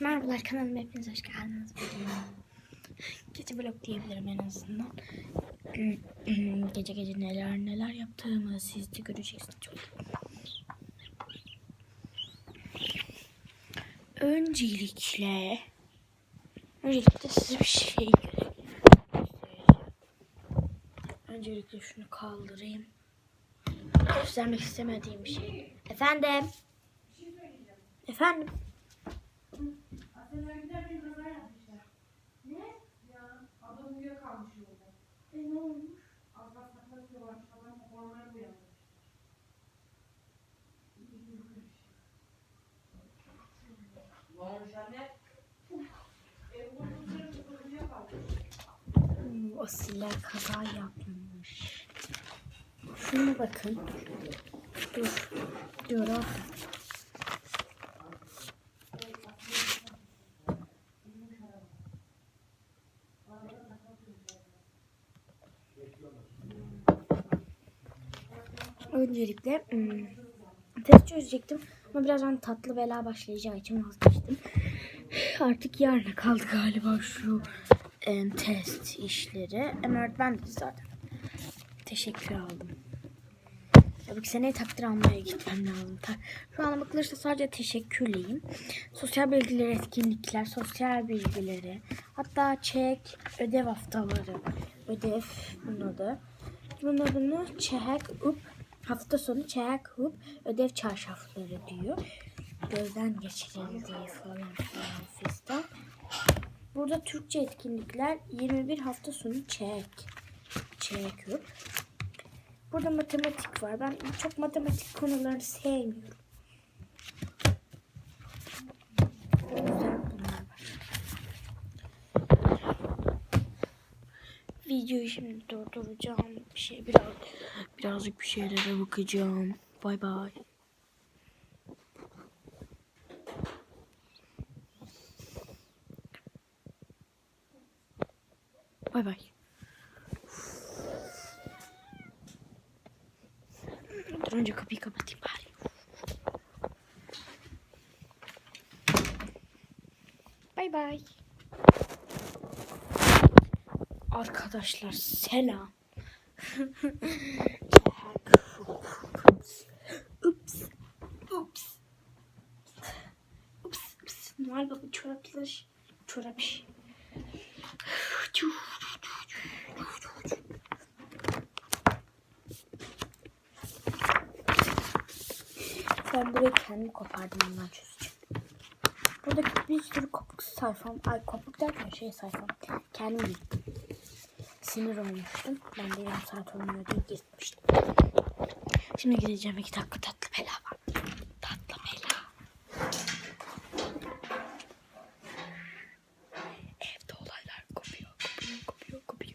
Merhabalar kanalıma hepiniz hoş geldiniz. Gece vlog diyebilirim en azından. gece gece neler neler yaptığımı siz de göreceksiniz. Çok. Öncelikle Öncelikle size bir şey. Öncelikle şunu kaldırayım. Göstermek istemediğim bir şey. Efendim? Efendim? O siller kaza yapmış. Şuna bakın. Dur. Dur. Öncelikle hmm, test çözecektim ama birazdan tatlı bela başlayacağı için vazgeçtim. Artık yarına kaldı galiba şu em, test işleri. Ama öğretmen dedi zaten. Teşekkür aldım. Tabii ki seneye takdir almaya gitmem lazım. Şu an bakılırsa sadece teşekkürleyim. Sosyal bilgileri, etkinlikler, sosyal bilgileri, hatta çek, ödev haftaları, ödev bunun adı. Bunun adını çek, up, hafta sonu çek, up, ödev çarşafları diyor. Gözden geçirildiği falan filan fistan. Burada Türkçe etkinlikler 21 hafta sonu çek. Çek up. Burada matematik var. Ben çok matematik konularını sevmiyorum. Güzel bunlar var. Videoyu şimdi durduracağım. Bir şey biraz birazcık bir şeylere bakacağım. Bay bay. Bay bay. Dur önce kapıyı kapatayım bari. Bay bay. Arkadaşlar selam. Ups. Ups. Ups. Ups. Ups. Noel Baba çoraplar. Çorap. Ben burayı kendim kopardım ondan çözeceğim. Buradaki bir sürü kopuk sayfam. Ay kopuk derken şey sayfam. Kendim gittim. Sinir olmuştum. Ben de yarım saat olmuyor diye gitmiştim. Şimdi gideceğim iki dakika tatlı bela var. Tatlı bela. Evde olaylar kopuyor, kopuyor, kopuyor, kopuyor.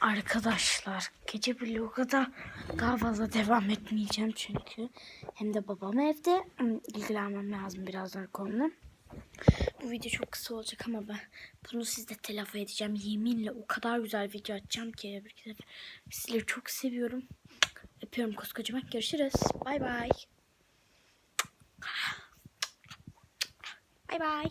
Arkadaşlar gece vloga da daha fazla devam etmeyeceğim çünkü hem de babam evde Hmm, ilgilenmem lazım birazdan konuyla. Bu video çok kısa olacak ama ben bunu sizde telafi edeceğim. Yeminle o kadar güzel video atacağım ki. Bir kere Sizleri çok seviyorum. Öpüyorum koskocaman. Görüşürüz. Bay bay. Bay bay.